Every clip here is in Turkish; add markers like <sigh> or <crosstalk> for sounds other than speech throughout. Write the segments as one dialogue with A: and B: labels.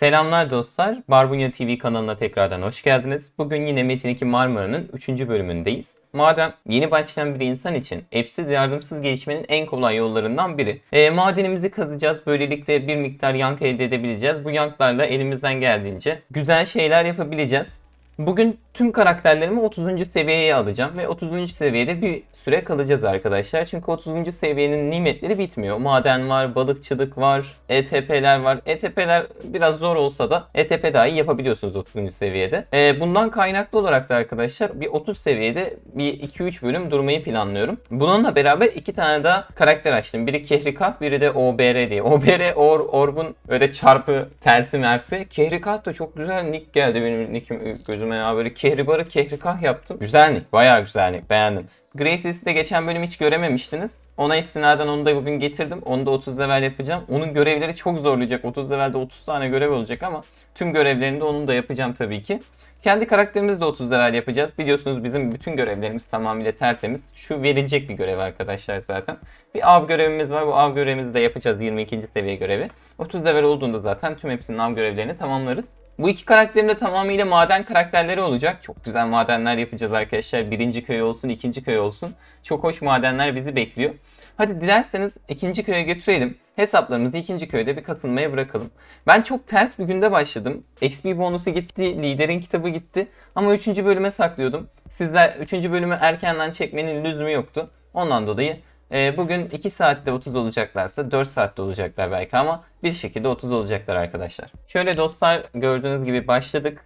A: Selamlar dostlar. Barbunya TV kanalına tekrardan hoş geldiniz. Bugün yine Metin 2 Marmara'nın 3. bölümündeyiz. Madem yeni başlayan bir insan için app'siz yardımsız gelişmenin en kolay yollarından biri. E, madenimizi kazacağız. Böylelikle bir miktar yank elde edebileceğiz. Bu yanklarla elimizden geldiğince güzel şeyler yapabileceğiz. Bugün tüm karakterlerimi 30. seviyeye alacağım ve 30. seviyede bir süre kalacağız arkadaşlar. Çünkü 30. seviyenin nimetleri bitmiyor. Maden var, balıkçılık var, ETP'ler var. ETP'ler biraz zor olsa da ETP dahi yapabiliyorsunuz 30. seviyede. Ee, bundan kaynaklı olarak da arkadaşlar bir 30 seviyede bir 2-3 bölüm durmayı planlıyorum. Bununla beraber iki tane daha karakter açtım. Biri Kehrikah, biri de OBR diye. OBR, Or, Orb'un öyle çarpı tersi mersi. Kehrikah da çok güzel nick geldi benim nickim gözüme ya. Böyle Kehribar'ı Kehrikah yaptım. Güzel nick, bayağı güzel nick. Beğendim. Graces'i de geçen bölüm hiç görememiştiniz. Ona istinaden onu da bugün getirdim. Onu da 30 level yapacağım. Onun görevleri çok zorlayacak. 30 levelde 30 tane görev olacak ama tüm görevlerini de onun da yapacağım tabii ki. Kendi karakterimizi de 30 level yapacağız. Biliyorsunuz bizim bütün görevlerimiz tamamıyla tertemiz. Şu verilecek bir görev arkadaşlar zaten. Bir av görevimiz var. Bu av görevimizi de yapacağız 22. seviye görevi. 30 level olduğunda zaten tüm hepsinin av görevlerini tamamlarız. Bu iki karakterim de tamamıyla maden karakterleri olacak. Çok güzel madenler yapacağız arkadaşlar. Birinci köy olsun, ikinci köy olsun. Çok hoş madenler bizi bekliyor. Hadi dilerseniz ikinci köye götürelim. Hesaplarımızı ikinci köyde bir kasılmaya bırakalım. Ben çok ters bir günde başladım. XP bonusu gitti, liderin kitabı gitti. Ama üçüncü bölüme saklıyordum. Sizler üçüncü bölümü erkenden çekmenin lüzumu yoktu. Ondan dolayı e, bugün 2 saatte 30 olacaklarsa 4 saatte olacaklar belki ama bir şekilde 30 olacaklar arkadaşlar. Şöyle dostlar gördüğünüz gibi başladık.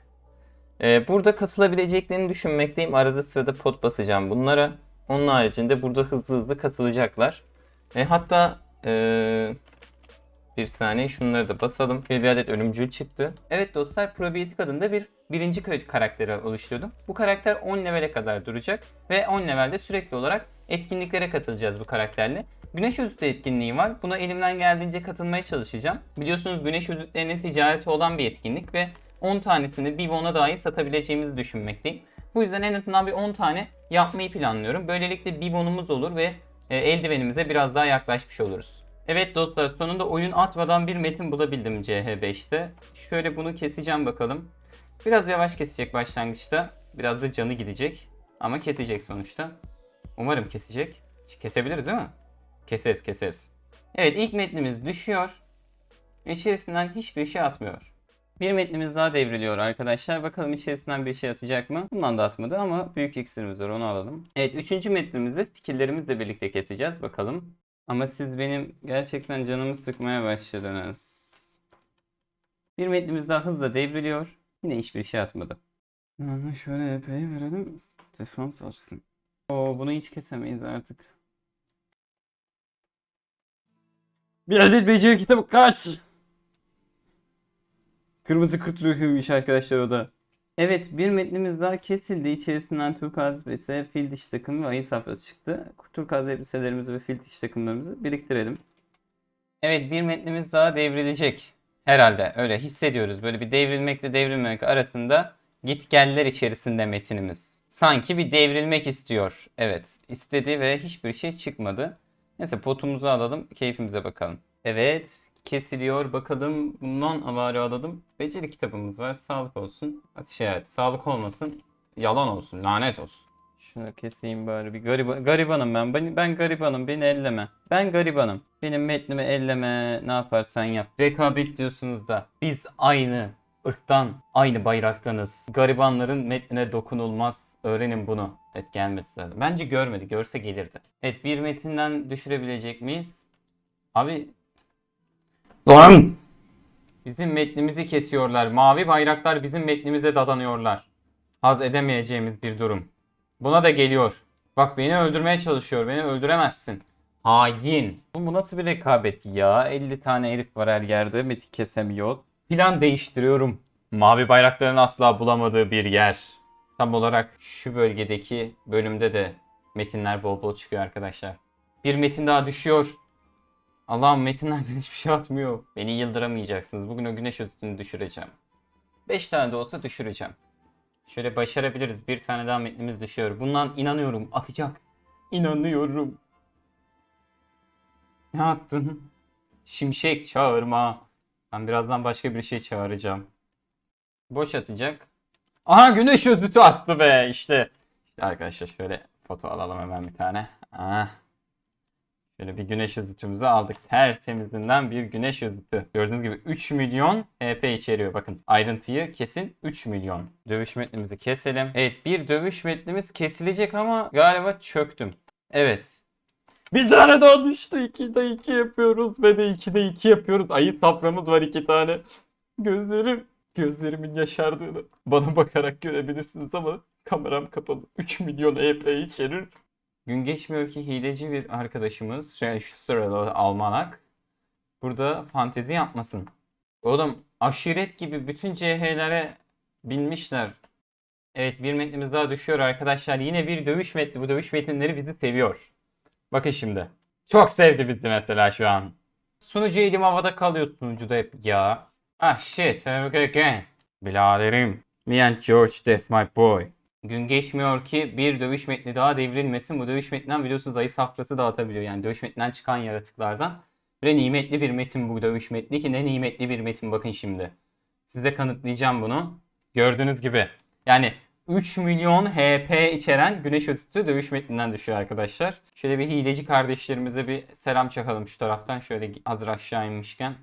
A: E, burada kasılabileceklerini düşünmekteyim. Arada sırada pot basacağım bunlara. Onun haricinde burada hızlı hızlı kasılacaklar. E, hatta e, bir saniye şunları da basalım. Bir, bir adet ölümcül çıktı. Evet dostlar probiyotik adında bir birinci karakteri oluşturdum. Bu karakter 10 levele kadar duracak ve 10 levelde sürekli olarak etkinliklere katılacağız bu karakterle. Güneş özütü etkinliği var. Buna elimden geldiğince katılmaya çalışacağım. Biliyorsunuz güneş özütlerinin ticareti olan bir etkinlik ve 10 tanesini bir won'a dahi satabileceğimizi düşünmekteyim. Bu yüzden en azından bir 10 tane yapmayı planlıyorum. Böylelikle bir won'umuz olur ve e, eldivenimize biraz daha yaklaşmış oluruz. Evet dostlar sonunda oyun atmadan bir metin bulabildim CH5'te. Şöyle bunu keseceğim bakalım. Biraz yavaş kesecek başlangıçta. Biraz da canı gidecek. Ama kesecek sonuçta. Umarım kesecek. Kesebiliriz değil mi? Keseriz keseriz. Evet ilk metnimiz düşüyor. İçerisinden hiçbir şey atmıyor. Bir metnimiz daha devriliyor arkadaşlar. Bakalım içerisinden bir şey atacak mı? Bundan da atmadı ama büyük iksirimiz var onu alalım. Evet üçüncü metnimizde skilllerimizle birlikte keseceğiz. Bakalım. Ama siz benim gerçekten canımı sıkmaya başladınız. Bir metnimiz daha hızla devriliyor. Yine hiçbir şey atmadı. Ama şöyle epey verelim. Defans olsun. Oo bunu hiç kesemeyiz artık. Bir adet beceri kitabı kaç? Kırmızı kurt ruhuymuş arkadaşlar o da. Evet bir metnimiz daha kesildi. İçerisinden turkuaz elbise, fil diş takımı ve ayı safrası çıktı. Turkuaz elbiselerimizi ve fil diş takımlarımızı biriktirelim. Evet bir metnimiz daha devrilecek. Herhalde öyle hissediyoruz. Böyle bir devrilmekle devrilmemek arasında gitgeller içerisinde metinimiz. Sanki bir devrilmek istiyor. Evet istedi ve hiçbir şey çıkmadı. Neyse potumuzu alalım keyfimize bakalım. Evet kesiliyor. Bakalım bundan avari alalım. Beceri kitabımız var. Sağlık olsun. Şey evet sağlık olmasın. Yalan olsun. Lanet olsun. Şunu keseyim bari bir gariban, garibanım ben. ben. Ben garibanım beni elleme. Ben garibanım. Benim metnimi elleme ne yaparsan yap. Rekabet diyorsunuz da biz aynı ırktan, aynı bayraktanız. Garibanların metnine dokunulmaz. Öğrenin bunu. Evet gelmedi zaten. Bence görmedi. Görse gelirdi. Evet bir metinden düşürebilecek miyiz? Abi Lan! Bizim metnimizi kesiyorlar. Mavi bayraklar bizim metnimize dadanıyorlar. Haz edemeyeceğimiz bir durum. Buna da geliyor. Bak beni öldürmeye çalışıyor. Beni öldüremezsin. Hain. Bu nasıl bir rekabet ya? 50 tane herif var her yerde. Metin kesemiyor. Plan değiştiriyorum. Mavi bayrakların asla bulamadığı bir yer. Tam olarak şu bölgedeki bölümde de metinler bol bol çıkıyor arkadaşlar. Bir metin daha düşüyor. Allah'ım metinlerden hiçbir şey atmıyor. Beni yıldıramayacaksınız. Bugün o güneş ötütünü düşüreceğim. 5 tane de olsa düşüreceğim. Şöyle başarabiliriz. Bir tane daha metnimiz düşüyor. Bundan inanıyorum. Atacak. İnanıyorum. Ne attın? Şimşek çağırma. Ben birazdan başka bir şey çağıracağım. Boş atacak. Aha güneş özütü attı be işte. İşte arkadaşlar şöyle foto alalım hemen bir tane. Ah. Şöyle bir güneş özütümüzü aldık. Tertemizinden bir güneş özütü. Gördüğünüz gibi 3 milyon HP içeriyor. Bakın ayrıntıyı kesin 3 milyon. Dövüş metnimizi keselim. Evet bir dövüş metnimiz kesilecek ama galiba çöktüm. Evet. Bir tane daha düştü. 2'de 2 yapıyoruz ve de 2'de 2 yapıyoruz. Ayı saframız var iki tane. Gözlerim, gözlerimin yaşardığını bana bakarak görebilirsiniz ama kameram kapalı. 3 milyon EP içerir. Gün geçmiyor ki hileci bir arkadaşımız, şey, şu sırada Almanak, burada fantezi yapmasın. Oğlum aşiret gibi bütün CH'lere binmişler. Evet bir metnimiz daha düşüyor arkadaşlar. Yine bir dövüş metni. Bu dövüş metinleri bizi seviyor. Bakın şimdi. Çok sevdi bizi mesela şu an. Sunucu elim havada kalıyor sunucuda hep ya. Ah shit. Again. Biladerim. Me and George that's my boy. Gün geçmiyor ki bir dövüş metni daha devrilmesin. Bu dövüş metninden biliyorsunuz ayı safrası dağıtabiliyor. Yani dövüş metninden çıkan yaratıklardan. Ve nimetli bir metin bu dövüş metni ki ne nimetli bir metin bakın şimdi. Size kanıtlayacağım bunu. Gördüğünüz gibi. Yani 3 milyon HP içeren güneş ötütü dövüş metninden düşüyor arkadaşlar. Şöyle bir hileci kardeşlerimize bir selam çakalım şu taraftan. Şöyle hazır aşağı inmişken.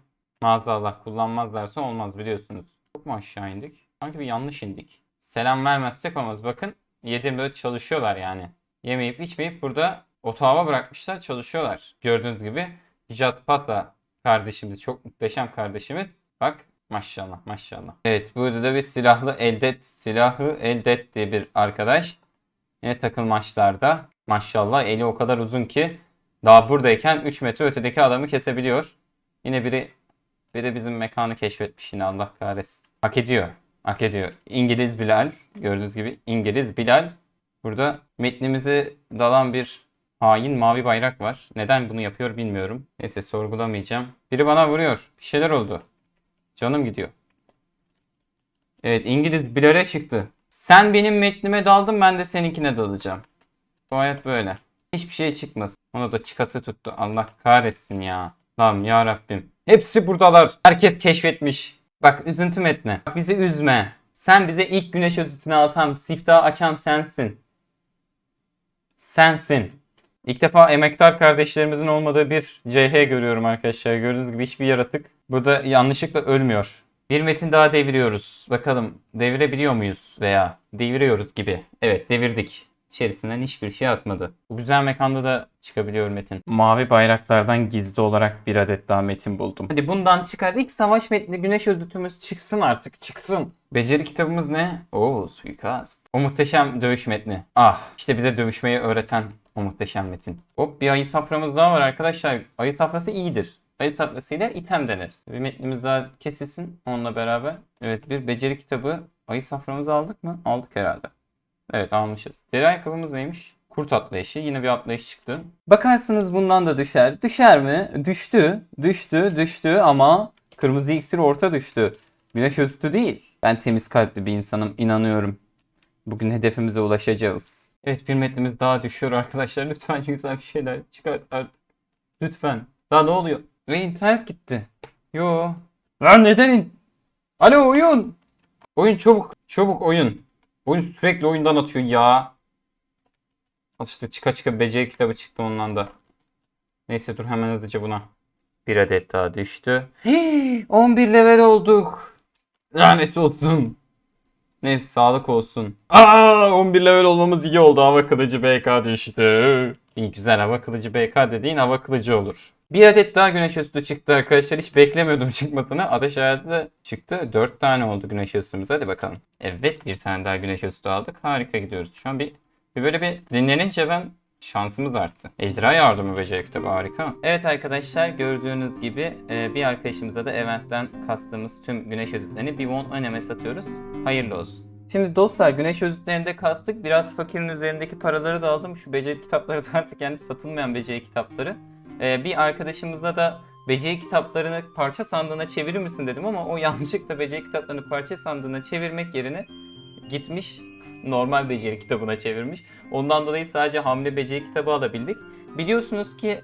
A: Maazallah kullanmazlarsa olmaz biliyorsunuz. Çok mu aşağı indik? Sanki bir yanlış indik. Selam vermezsek olmaz. Bakın 7 çalışıyorlar yani. Yemeyip içmeyip burada otağıma bırakmışlar çalışıyorlar. Gördüğünüz gibi Jaspasa kardeşimiz çok muhteşem kardeşimiz. Bak maşallah maşallah. Evet burada da bir silahlı eldet silahı eldet diye bir arkadaş. Yine takım maçlarda maşallah eli o kadar uzun ki daha buradayken 3 metre ötedeki adamı kesebiliyor. Yine biri biri bizim mekanı keşfetmiş yine Allah kahretsin. Hak ediyor. Hak ediyor. İngiliz Bilal. Gördüğünüz gibi İngiliz Bilal. Burada metnimize dalan bir hain mavi bayrak var. Neden bunu yapıyor bilmiyorum. Neyse sorgulamayacağım. Biri bana vuruyor. Bir şeyler oldu. Canım gidiyor. Evet İngiliz Bilal'e çıktı. Sen benim metnime daldın ben de seninkine dalacağım. Bu hayat böyle. Hiçbir şey çıkmasın. Ona da çıkası tuttu. Allah kahretsin ya. Tamam ya Rabbim. Hepsi buradalar. Herkes keşfetmiş. Bak üzüntü metni. Bak bizi üzme. Sen bize ilk güneş özütünü atan, siftahı açan sensin. Sensin. İlk defa emektar kardeşlerimizin olmadığı bir CH görüyorum arkadaşlar. Gördüğünüz gibi hiçbir yaratık burada yanlışlıkla ölmüyor. Bir metin daha deviriyoruz. Bakalım devirebiliyor muyuz veya deviriyoruz gibi. Evet devirdik. İçerisinden hiçbir şey atmadı. Bu güzel mekanda da çıkabiliyor metin. Mavi bayraklardan gizli olarak bir adet daha metin buldum. Hadi bundan çıkar. İlk savaş metni güneş özütümüz çıksın artık çıksın. Beceri kitabımız ne? Oo suikast. O muhteşem dövüş metni. Ah işte bize dövüşmeyi öğreten o muhteşem metin. Hop bir ayı saframız daha var arkadaşlar. Ayı safrası iyidir. Ayı safrasıyla item deneriz. Bir metnimiz daha kesilsin onunla beraber. Evet bir beceri kitabı. Ayı saframızı aldık mı? Aldık herhalde. Evet almışız. Deri ayakkabımız neymiş? Kurt atlayışı. Yine bir atlayış çıktı. Bakarsınız bundan da düşer. Düşer mi? Düştü. Düştü. Düştü ama kırmızı iksir orta düştü. Güneş özütü değil. Ben temiz kalpli bir insanım. inanıyorum. Bugün hedefimize ulaşacağız. Evet bir daha düşüyor arkadaşlar. <laughs> Lütfen güzel bir şeyler çıkart artık. Lütfen. Daha ne oluyor? Ve internet gitti. Yo. Lan neden in? Alo oyun. Oyun çabuk. Çabuk oyun. Oyun sürekli oyundan atıyor ya. Al işte çıka çıka beceri kitabı çıktı ondan da. Neyse dur hemen hızlıca buna. Bir adet daha düştü. <gasps> Hii, 11 level olduk. Lanet olsun. Neyse sağlık olsun. Aa 11 level olmamız iyi oldu. Hava kılıcı BK düştü. İyi güzel hava kılıcı BK dediğin hava kılıcı olur. Bir adet daha güneş üstü çıktı arkadaşlar. Hiç beklemiyordum <laughs> çıkmasını. Ateş hayatı çıktı. 4 tane oldu güneş üstümüz. Hadi bakalım. Evet bir tane daha güneş üstü aldık. Harika gidiyoruz. Şu an bir, bir böyle bir dinlenince ben şansımız arttı. Ejderha yardımı beceri kitabı harika. Evet arkadaşlar gördüğünüz gibi e, bir arkadaşımıza da eventten kastığımız tüm güneş özütlerini bir won öneme satıyoruz. Hayırlı olsun. Şimdi dostlar güneş özütlerinde kastık. Biraz fakirin üzerindeki paraları da aldım. Şu beceri kitapları da <laughs> artık yani satılmayan beceri kitapları. Ee, bir arkadaşımıza da beceri kitaplarını parça sandığına çevirir misin dedim ama o <laughs> yanlışlıkla beceri kitaplarını parça sandığına çevirmek yerine gitmiş normal beceri kitabına çevirmiş. Ondan dolayı sadece hamle beceri kitabı alabildik. Biliyorsunuz ki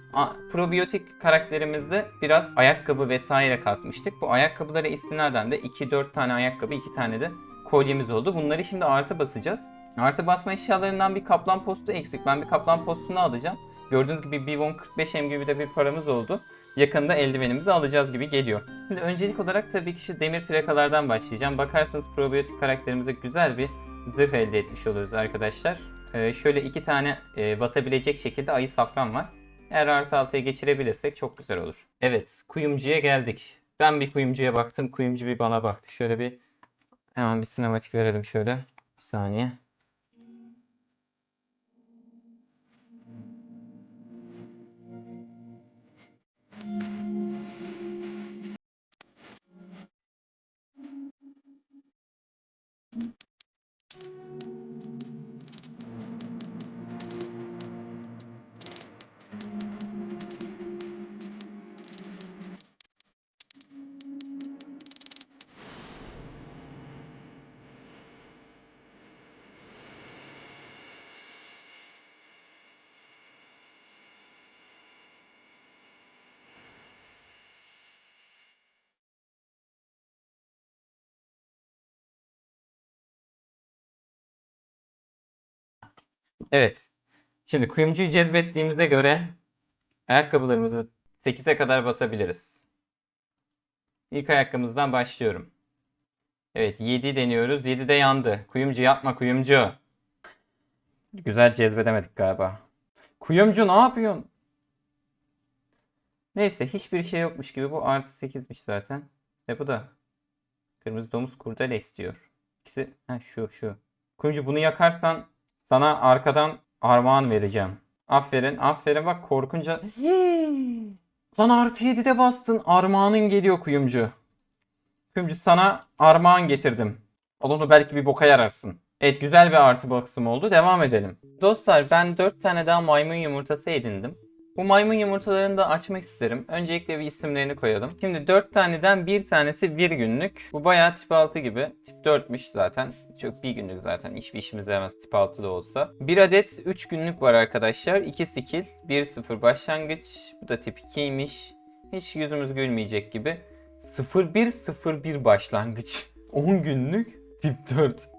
A: probiyotik karakterimizde biraz ayakkabı vesaire kasmıştık. Bu ayakkabılara istinaden de 2-4 tane ayakkabı 2 tane de kolyemiz oldu. Bunları şimdi artı basacağız. Artı basma eşyalarından bir kaplan postu eksik. Ben bir kaplan postunu alacağım. Gördüğünüz gibi Bivon 45M gibi de bir paramız oldu. Yakında eldivenimizi alacağız gibi geliyor. Şimdi öncelik olarak tabii ki şu demir plakalardan başlayacağım. Bakarsanız probiyotik karakterimize güzel bir zırh elde etmiş oluruz arkadaşlar. Ee, şöyle iki tane e, basabilecek şekilde ayı safran var. Eğer artı altıya geçirebilirsek çok güzel olur. Evet kuyumcuya geldik. Ben bir kuyumcuya baktım. Kuyumcu bir bana baktı. Şöyle bir hemen bir sinematik verelim şöyle. Bir saniye. Evet. Şimdi kuyumcuyu cezbettiğimizde göre ayakkabılarımızı 8'e kadar basabiliriz. İlk ayakkabımızdan başlıyorum. Evet 7 deniyoruz. 7 de yandı. Kuyumcu yapma kuyumcu. Güzel cezbedemedik galiba. Kuyumcu ne yapıyorsun? Neyse hiçbir şey yokmuş gibi bu artı 8'miş zaten. Ve bu da kırmızı domuz kurdele istiyor. İkisi ha şu şu. Kuyumcu bunu yakarsan sana arkadan armağan vereceğim. Aferin, aferin bak korkunca. Hii! Lan artı 7'de bastın. Armağanın geliyor kuyumcu. Kuyumcu sana armağan getirdim. Onu belki bir boka yararsın. Evet güzel bir artı box'ım oldu. Devam edelim. Dostlar ben 4 tane daha maymun yumurtası edindim. Bu maymun yumurtalarını da açmak isterim. Öncelikle bir isimlerini koyalım. Şimdi 4 taneden bir tanesi bir günlük. Bu bayağı tip 6 gibi. Tip 4'müş zaten. Çok bir günlük zaten. Hiçbir işimize yaramaz tip 6 da olsa. Bir adet 3 günlük var arkadaşlar. 2 skill. 1-0 başlangıç. Bu da tip 2'ymiş. Hiç yüzümüz gülmeyecek gibi. 0-1-0-1 başlangıç. <laughs> 10 günlük tip 4.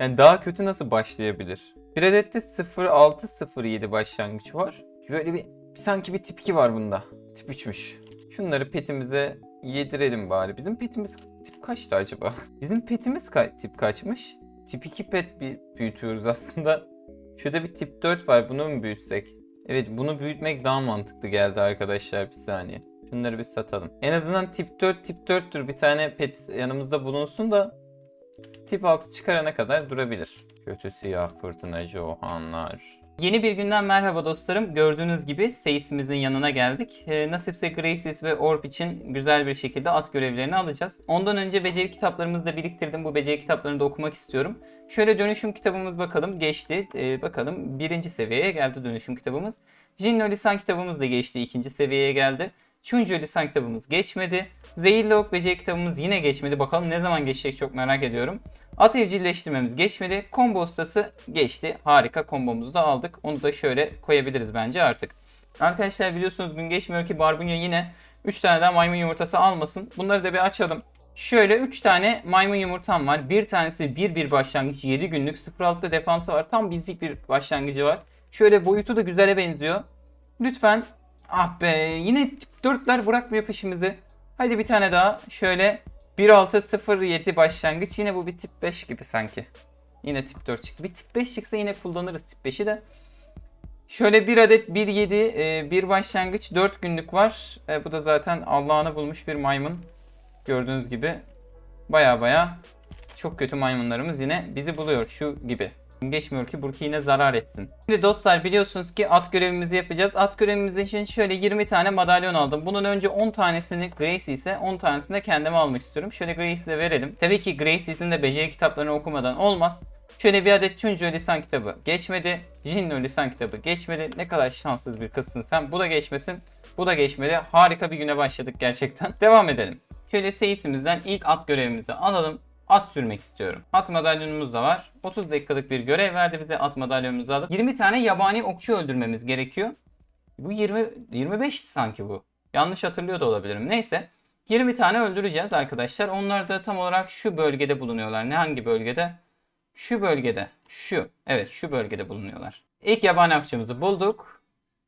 A: Yani daha kötü nasıl başlayabilir? Bir adette 0-6-0-7 başlangıç var. Böyle bir sanki bir tip 2 var bunda. Tip 3'müş. Şunları petimize yedirelim bari. Bizim petimiz tip kaçtı acaba? <laughs> Bizim petimiz ka- tip kaçmış? Tip 2 pet bir büyütüyoruz aslında. Şurada bir tip 4 var. Bunu mu büyütsek? Evet bunu büyütmek daha mantıklı geldi arkadaşlar. Bir saniye. Şunları bir satalım. En azından tip 4 tip 4'tür. Bir tane pet yanımızda bulunsun da tip 6 çıkarana kadar durabilir. Kötü siyah fırtınacı ohanlar. Yeni bir günden merhaba dostlarım. Gördüğünüz gibi Seyis'imizin yanına geldik. Ee, nasipse Graces ve Orb için güzel bir şekilde at görevlerini alacağız. Ondan önce beceri kitaplarımızı da biriktirdim. Bu beceri kitaplarını da okumak istiyorum. Şöyle dönüşüm kitabımız bakalım geçti. Ee, bakalım birinci seviyeye geldi dönüşüm kitabımız. Jinno Lisan kitabımız da geçti. ikinci seviyeye geldi. Chunjo Lisan kitabımız geçmedi. Zehirli Ok beceri kitabımız yine geçmedi. Bakalım ne zaman geçecek çok merak ediyorum. At evcilleştirmemiz geçmedi. Combo ustası geçti. Harika kombomuzu da aldık. Onu da şöyle koyabiliriz bence artık. Arkadaşlar biliyorsunuz gün geçmiyor ki Barbunya yine 3 tane daha maymun yumurtası almasın. Bunları da bir açalım. Şöyle 3 tane maymun yumurtam var. Bir tanesi 1-1 başlangıç 7 günlük 0-6'da defansı var. Tam bizlik bir başlangıcı var. Şöyle boyutu da güzele benziyor. Lütfen ah be yine tip 4'ler bırakmıyor peşimizi. Hadi bir tane daha şöyle 1.6.07 başlangıç. Yine bu bir tip 5 gibi sanki. Yine tip 4 çıktı. Bir tip 5 çıksa yine kullanırız tip 5'i de. Şöyle bir adet 1.7 e, bir başlangıç 4 günlük var. E, bu da zaten Allah'ını bulmuş bir maymun. Gördüğünüz gibi baya baya çok kötü maymunlarımız yine bizi buluyor şu gibi. Geçmiyor ki Burki yine zarar etsin. Şimdi dostlar biliyorsunuz ki at görevimizi yapacağız. At görevimiz için şöyle 20 tane madalyon aldım. Bunun önce 10 tanesini Gracie ise 10 tanesini de kendime almak istiyorum. Şöyle Gracie'e verelim. Tabii ki Gracie'sin de beceri kitaplarını okumadan olmaz. Şöyle bir adet Chunjo lisan kitabı geçmedi. Jinno lisan kitabı geçmedi. Ne kadar şanssız bir kızsın sen. Bu da geçmesin. Bu da geçmedi. Harika bir güne başladık gerçekten. <laughs> Devam edelim. Şöyle seyisimizden ilk at görevimizi alalım. At sürmek istiyorum. At madalyonumuz da var. 30 dakikalık bir görev verdi bize at madalyonumuzu alıp. 20 tane yabani okçu öldürmemiz gerekiyor. Bu 20 25 sanki bu. Yanlış hatırlıyor da olabilirim. Neyse. 20 tane öldüreceğiz arkadaşlar. Onlar da tam olarak şu bölgede bulunuyorlar. Ne hangi bölgede? Şu bölgede. Şu. Evet şu bölgede bulunuyorlar. İlk yabani akçamızı bulduk.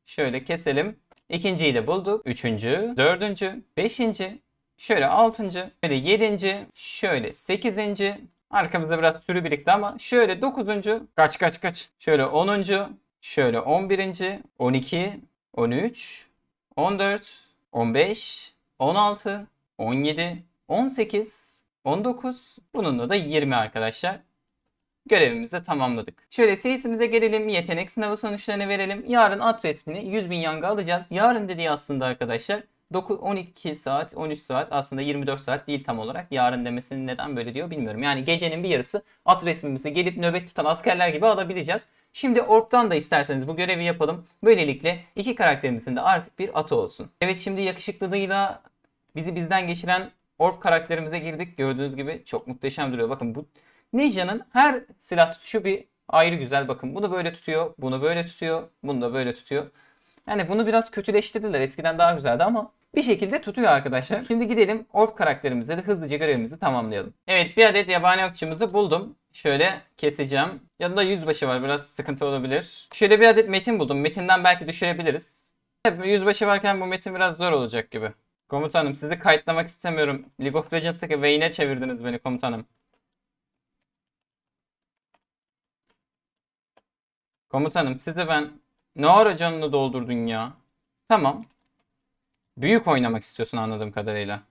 A: Şöyle keselim. İkinciyi de bulduk. Üçüncü, dördüncü, beşinci, şöyle altıncı, şöyle yedinci, şöyle sekizinci. Arkamızda biraz sürü birikti ama şöyle dokuzuncu. Kaç kaç kaç. Şöyle onuncu, şöyle on birinci, on iki, on üç, on dört, on beş, on altı, on yedi, on sekiz, on dokuz. Bununla da 20 arkadaşlar görevimizi tamamladık. Şöyle seyisimize gelelim. Yetenek sınavı sonuçlarını verelim. Yarın at resmini 100 bin yanga alacağız. Yarın dediği aslında arkadaşlar 9, 12 saat, 13 saat aslında 24 saat değil tam olarak. Yarın demesini neden böyle diyor bilmiyorum. Yani gecenin bir yarısı at resmimizi gelip nöbet tutan askerler gibi alabileceğiz. Şimdi Ork'tan da isterseniz bu görevi yapalım. Böylelikle iki karakterimizin de artık bir atı olsun. Evet şimdi yakışıklılığıyla bizi bizden geçiren Ork karakterimize girdik. Gördüğünüz gibi çok muhteşem duruyor. Bakın bu Ninja'nın her silah tutuşu bir ayrı güzel. Bakın bunu böyle tutuyor, bunu böyle tutuyor, bunu da böyle tutuyor. Yani bunu biraz kötüleştirdiler. Eskiden daha güzeldi ama bir şekilde tutuyor arkadaşlar. Şimdi gidelim Orb karakterimize de hızlıca görevimizi tamamlayalım. Evet bir adet yabani okçumuzu buldum. Şöyle keseceğim. Yanında yüzbaşı var biraz sıkıntı olabilir. Şöyle bir adet metin buldum. Metinden belki düşürebiliriz. Tabii yüzbaşı varken bu metin biraz zor olacak gibi. Komutanım sizi kayıtlamak istemiyorum. League of Legends'taki Vayne'e çevirdiniz beni komutanım. Komutanım sizi ben ne ara canını doldurdun ya? Tamam. Büyük oynamak istiyorsun anladığım kadarıyla.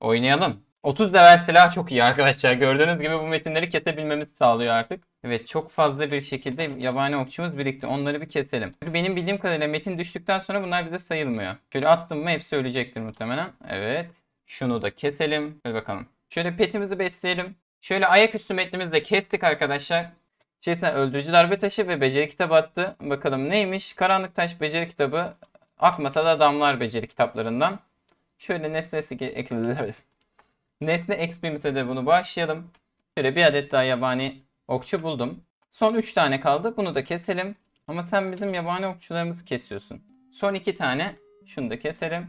A: Oynayalım. 30 level silah çok iyi arkadaşlar. Gördüğünüz gibi bu metinleri kesebilmemizi sağlıyor artık. Evet çok fazla bir şekilde yabani okçumuz birikti. Onları bir keselim. Benim bildiğim kadarıyla metin düştükten sonra bunlar bize sayılmıyor. Şöyle attım mı hepsi ölecektir muhtemelen. Evet. Şunu da keselim. Hadi bakalım. Şöyle petimizi besleyelim. Şöyle ayaküstü metnimizi de kestik arkadaşlar. Şeysen öldürücü darbe taşı ve beceri kitabı attı. Bakalım neymiş? Karanlık taş beceri kitabı. Akmasa da damlar beceri kitaplarından. Şöyle nesnesi ekledim. Nesne XP'mize <laughs> de bunu başlayalım. Şöyle bir adet daha yabani okçu buldum. Son 3 tane kaldı. Bunu da keselim. Ama sen bizim yabani okçularımızı kesiyorsun. Son 2 tane. Şunu da keselim.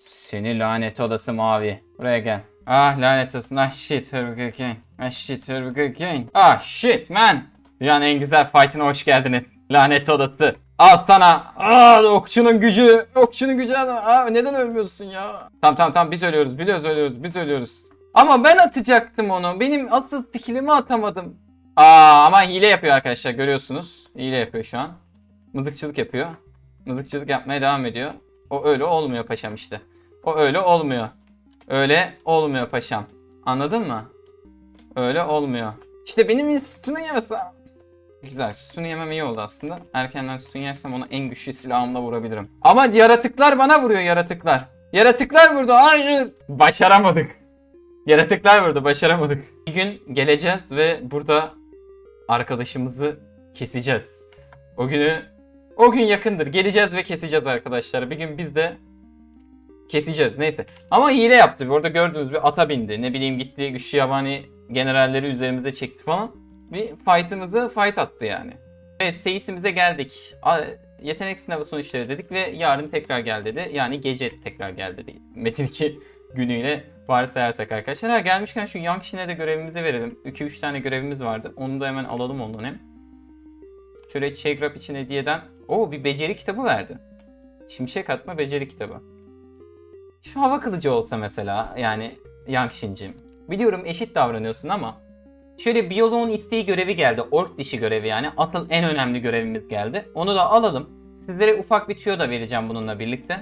A: Seni lanet odası mavi. Buraya gel. Ah lanet olsun. Ah shit. Again. Ah shit. Again. Ah shit man. Dünyanın en güzel fight'ine hoş geldiniz. Lanet odası. Al sana. Aa, okçunun gücü. Okçunun gücü. Aa, neden ölmüyorsun ya? Tamam tamam tamam biz ölüyoruz. Biliyoruz ölüyoruz. Biz ölüyoruz. Ama ben atacaktım onu. Benim asıl skillimi atamadım. Aa ama hile yapıyor arkadaşlar görüyorsunuz. Hile yapıyor şu an. Mızıkçılık yapıyor. Mızıkçılık yapmaya devam ediyor. O öyle olmuyor paşam işte. O öyle olmuyor. Öyle olmuyor paşam. Anladın mı? Öyle olmuyor. İşte benim sütunu yemesem. Güzel. Sütunu yemem iyi oldu aslında. Erkenden sütunu yersem onu en güçlü silahımla vurabilirim. Ama yaratıklar bana vuruyor yaratıklar. Yaratıklar vurdu. Hayır. Başaramadık. Yaratıklar vurdu. Başaramadık. Bir gün geleceğiz ve burada arkadaşımızı keseceğiz. O günü o gün yakındır. Geleceğiz ve keseceğiz arkadaşlar. Bir gün biz de keseceğiz. Neyse. Ama hile yaptı. Orada gördüğünüz bir ata bindi. Ne bileyim gitti güçlü yabani generalleri üzerimize çekti falan. Bir fight'ımızı fight attı yani. Ve seyisimize geldik. Yetenek sınavı sonuçları dedik ve yarın tekrar gel dedi. Yani gece tekrar gel dedi. Metin 2 günüyle varsayarsak arkadaşlar. Ha gelmişken şu Young Shin'e de görevimizi verelim. 2-3 tane görevimiz vardı. Onu da hemen alalım ondan hem. Şöyle Chegrap için hediyeden. Oo bir beceri kitabı verdi. Şimşek atma beceri kitabı. Şu hava kılıcı olsa mesela yani Young Shin'cim. Biliyorum eşit davranıyorsun ama Şöyle biyoloğun isteği görevi geldi. Ork dişi görevi yani. Asıl en önemli görevimiz geldi. Onu da alalım. Sizlere ufak bir tüyo da vereceğim bununla birlikte.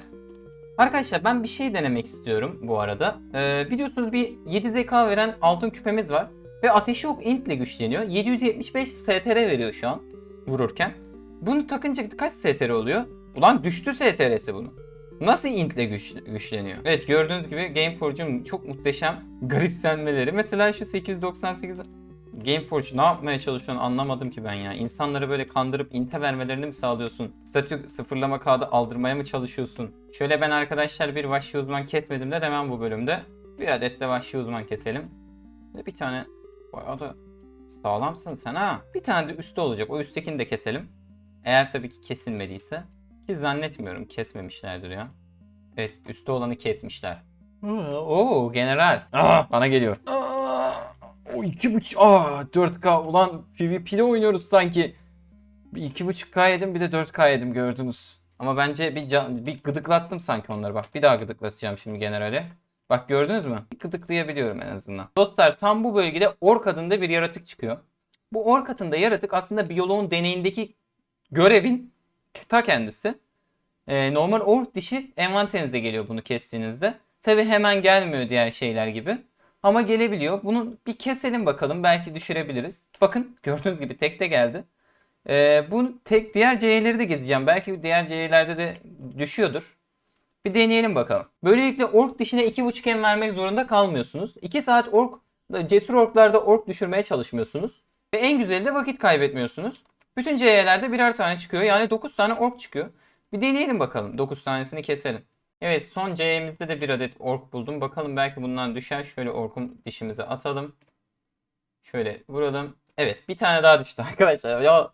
A: Arkadaşlar ben bir şey denemek istiyorum bu arada. Ee, biliyorsunuz bir 7 zeka veren altın küpemiz var. Ve ateşi ok int ile güçleniyor. 775 STR veriyor şu an vururken. Bunu takınca kaç STR oluyor? Ulan düştü STR'si bunu. Nasıl int ile güç, güçleniyor? Evet gördüğünüz gibi Gameforge'un çok muhteşem garipsenmeleri. Mesela şu 898 Gameforge ne yapmaya çalışıyorsun anlamadım ki ben ya. İnsanları böyle kandırıp inte vermelerini mi sağlıyorsun? Statü sıfırlama kağıdı aldırmaya mı çalışıyorsun? Şöyle ben arkadaşlar bir vahşi uzman kesmedim de demem bu bölümde. Bir adet de vahşi uzman keselim. Ve bir tane bayağı da sağlamsın sen ha. Bir tane de üstte olacak. O üsttekini de keselim. Eğer tabii ki kesilmediyse. Ki zannetmiyorum kesmemişlerdir ya. Evet üstte olanı kesmişler. Oo general. Aa, bana geliyor. Aa, o iki buçuk. Aa 4K ulan PvP'de oynuyoruz sanki. Bir iki buçuk K yedim bir de 4K yedim gördünüz. Ama bence bir, can, bir gıdıklattım sanki onları bak. Bir daha gıdıklatacağım şimdi generali. Bak gördünüz mü? Gıdıklayabiliyorum en azından. Dostlar tam bu bölgede ork adında bir yaratık çıkıyor. Bu ork adında yaratık aslında biyoloğun deneyindeki görevin ta kendisi. Ee, normal ork dişi envanterinize geliyor bunu kestiğinizde. Tabi hemen gelmiyor diğer şeyler gibi. Ama gelebiliyor. Bunu bir keselim bakalım. Belki düşürebiliriz. Bakın gördüğünüz gibi tek de geldi. Ee, bunu tek diğer C'leri de gezeceğim. Belki diğer C'lerde de düşüyordur. Bir deneyelim bakalım. Böylelikle ork dişine 2.5 em vermek zorunda kalmıyorsunuz. 2 saat ork cesur orklarda ork düşürmeye çalışmıyorsunuz. Ve en güzeli de vakit kaybetmiyorsunuz. Bütün C'lerde birer tane çıkıyor. Yani 9 tane ork çıkıyor. Bir deneyelim bakalım. 9 tanesini keselim. Evet son C'mizde de bir adet ork buldum. Bakalım belki bundan düşer. Şöyle orkun dişimize atalım. Şöyle vuralım. Evet bir tane daha düştü <laughs> arkadaşlar. Ya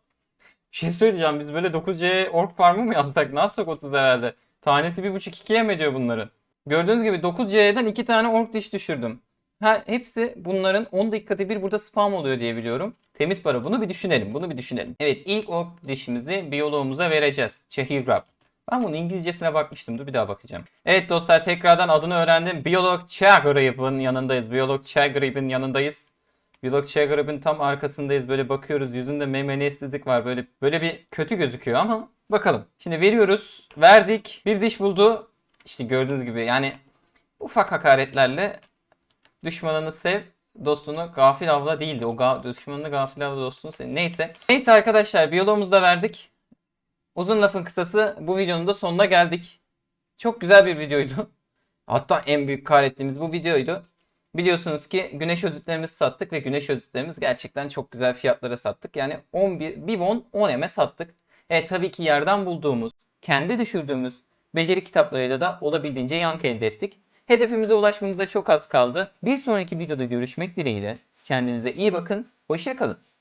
A: bir şey söyleyeceğim. Biz böyle 9C ork farmı mı yapsak? Ne yapsak 30 herhalde? Tanesi 1.5-2'ye mi ediyor bunların? Gördüğünüz gibi 9C'den 2 tane ork diş düşürdüm. Ha, hepsi bunların 10 dakikada bir burada spam oluyor diye biliyorum. Temiz para. Bunu bir düşünelim. Bunu bir düşünelim. Evet ilk ork dişimizi biyoloğumuza vereceğiz. Çehirgrab. Ben bunun İngilizcesine bakmıştım. Dur bir daha bakacağım. Evet dostlar tekrardan adını öğrendim. Biyolog Chagrib'in yanındayız. Biyolog Chagrib'in yanındayız. Biyolog Chagrib'in tam arkasındayız. Böyle bakıyoruz. Yüzünde memeniyetsizlik var. Böyle böyle bir kötü gözüküyor ama bakalım. Şimdi veriyoruz. Verdik. Bir diş buldu. İşte gördüğünüz gibi yani ufak hakaretlerle düşmanını sev, dostunu gafil avla değildi. O ga düşmanını gafil avla dostunu sev. Neyse. Neyse arkadaşlar biyoloğumuzu da verdik. Uzun lafın kısası bu videonun da sonuna geldik. Çok güzel bir videoydu. <laughs> Hatta en büyük kahrettiğimiz bu videoydu. Biliyorsunuz ki güneş özütlerimizi sattık ve güneş özütlerimiz gerçekten çok güzel fiyatlara sattık. Yani 11, bir won 10 eme sattık. E tabii ki yerden bulduğumuz, kendi düşürdüğümüz beceri kitaplarıyla da olabildiğince yankı elde ettik. Hedefimize ulaşmamıza çok az kaldı. Bir sonraki videoda görüşmek dileğiyle. Kendinize iyi bakın. Hoşça kalın.